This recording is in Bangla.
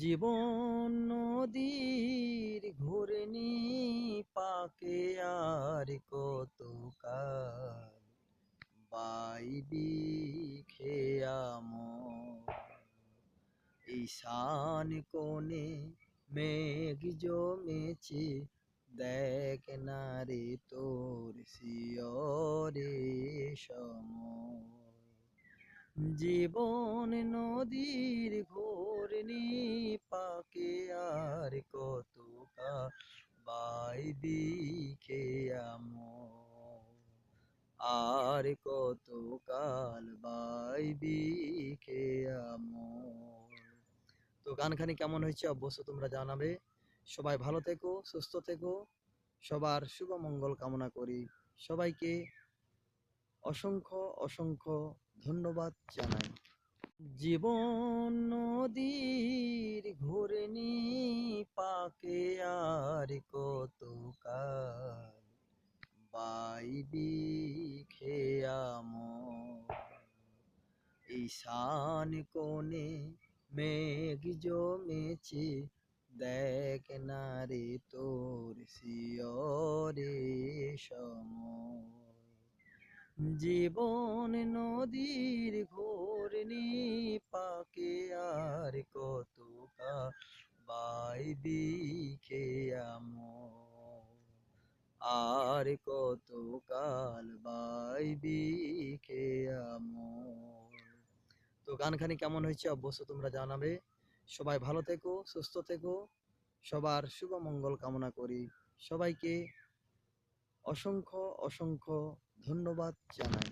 জীবন নদীর ঘূর্ণি পাকে আর কত বাইবি খেয়াম ঈশান কোণে মেঘ জমেছে, দেখ না রে তোর শিয়রে সময়। জীবন নদীর বাইবি খেয়াম আর কত কাল বাইবি খেয়াম তো গানখানি কেমন হয়েছে অবশ্য তোমরা জানাবে। সবাই ভালো থেকো, সুস্থ থেকো। সবার শুভ মঙ্গল কামনা করি। সবাইকে অসংখ্য অসংখ্য ধন্যবাদ জানাই। জীবন নদীর ঘূর্ণি পাকে আর কত বাইবি খেয়াম ঈশান কোণে মেঘ জমেছে, দেখ না রে তোর শিয়রে সময়। জীবন নদীর ঘূর্ণি পাকে আর কত বাইবি খেয়াম আর কত কাল বাইবি খেয়াম তো গানখানি কেমন হয়েছে অবশ্য তোমরা জানাবে। সবাই ভালো থেকো, সুস্থ থেকো। সবার শুভ মঙ্গল কামনা করি। সবাইকে অসংখ্য অসংখ্য ধন্যবাদ জানাই।